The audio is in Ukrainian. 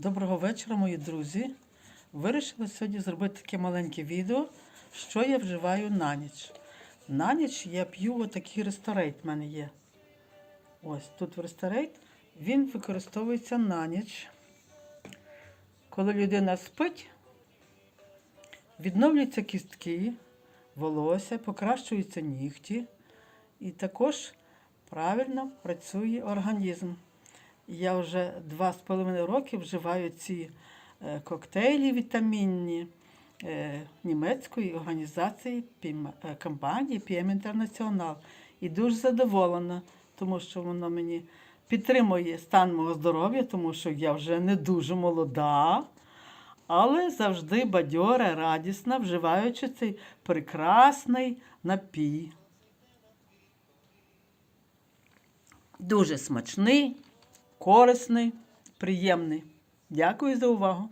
Доброго вечора, мої друзі. Вирішила сьогодні зробити таке маленьке відео, що я вживаю на ніч. На ніч я п'ю отакий ресторейт в мене є. Ось тут ресторейт. Він використовується на ніч. Коли людина спить, відновлюються кістки, волосся, покращуються нігті і також правильно працює організм. Я вже два з половиною роки вживаю ці е, коктейлі вітамінні е, німецької організації е, компанії PM International. І дуже задоволена, тому що воно мені підтримує стан мого здоров'я, тому що я вже не дуже молода, але завжди бадьора, радісна, вживаючи цей прекрасний напій. Дуже смачний, корисний, приємний. Дякую за увагу.